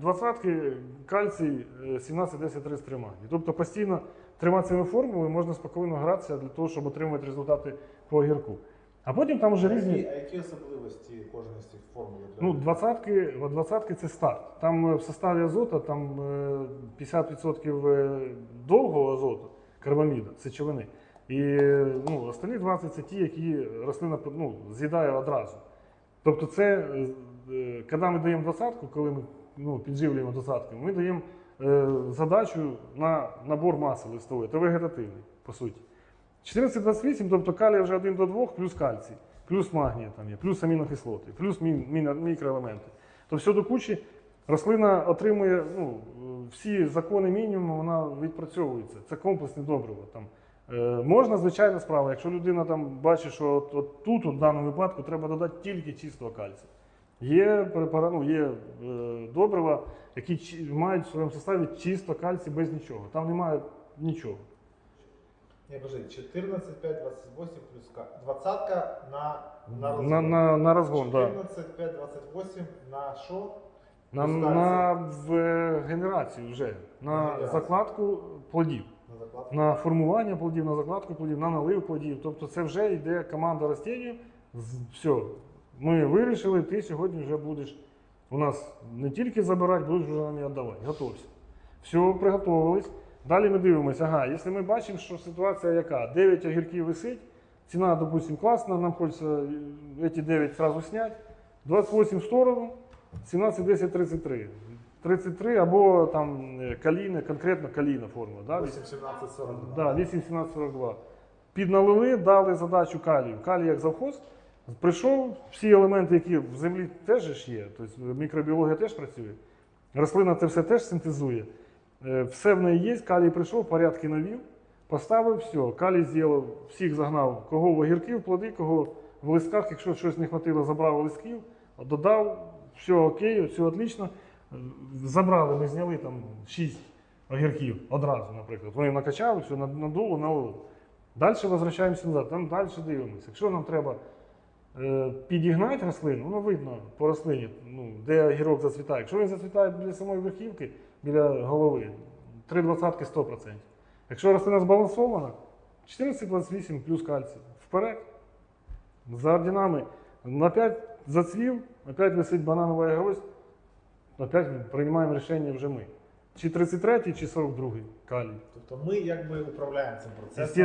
двадцятки кальцій е, 17 10 33 магній. Тобто постійно трьома цими формулами можна спокійно гратися для того, щоб отримувати результати по огірку. А потім там вже різні. а які особливості кожної з цих формул? Ну, двадцятки, двадцятки це старт. Там е, в составі азота там е, 50% е, довгого азоту, карбаміда, сечовини. І е, ну, останні 20 це ті, які рослина ну, з'їдає одразу. Тобто, це, е, е, коли ми даємо двадцятку, коли ми ну, підживлюємо двадцятку, ми даємо е, задачу на набор маси листової, це вегетативний, по суті. 14-28, тобто калія вже 1 до 2, плюс кальцій, плюс магнія там є, плюс амінокислоти, плюс мі- міна- мікроелементи. То все до кучі рослина отримує ну, всі закони мінімуму, вона відпрацьовується. Це комплексне добриво. Там, е, можна, звичайна справа, якщо людина там бачить, що от, от тут, от, в даному випадку, треба додати тільки чистого кальцію. Є, ну, є е, добрива, які мають в своєму составі чисто кальцій без нічого. Там немає нічого. Ні, подожди, 14, 5, 28 плюс К. Двадцатка на, на розгон. На, на, на розгон, так. 14, 5, 28 на що? На, на в е, генерацію вже, На на генерацію. закладку плодів, На закладку? на формування плодів, на закладку плодів, на налив плодів. Тобто це вже йде команда ростіння. Все, ми вирішили, ти сьогодні вже будеш у нас не тільки забирати, будеш вже нам і віддавати. Готовся. Все, приготувались. Далі ми дивимося, ага, якщо ми бачимо, що ситуація яка, 9 огірків висить, ціна, допустим, класна, нам хочеться е, ці 9 одразу зняти, 28 в сторону, 17, 10, 33. 33 або там е, каліна, конкретно каліна форма. Да? 8, 17, 42. Да, 8, 17, 42. Підналили, дали задачу калію. Калій як завхоз. Прийшов, всі елементи, які в землі теж є, тобто мікробіологія теж працює. Рослина це все теж синтезує. Е, Все в неї є, калій прийшов, порядки навів, поставив, все. Калій зробив, всіх загнав, кого в огірки, в плоди, кого в листках, якщо щось не хватило, забрав листків, додав, все окей, все отлично. Забрали, ми зняли там 6 огірків одразу, наприклад. Вони накачали, все, над- надуло, налило. Далі возвращаємося назад, там далі дивимося. Якщо нам треба підігнати рослину, воно видно по рослині, ну, де огірок зацвітає. Якщо він зацвітає біля самої верхівки, біля голови, 3 двадцятки 100%. Якщо рослина збалансована, 14-28 плюс кальцій. Вперед. За ордінами. Опять зацвів, опять висить бананова гроздь, опять приймаємо рішення вже ми. Чи 33 чи 42 калій. Тобто ми якби управляємо цим процесом.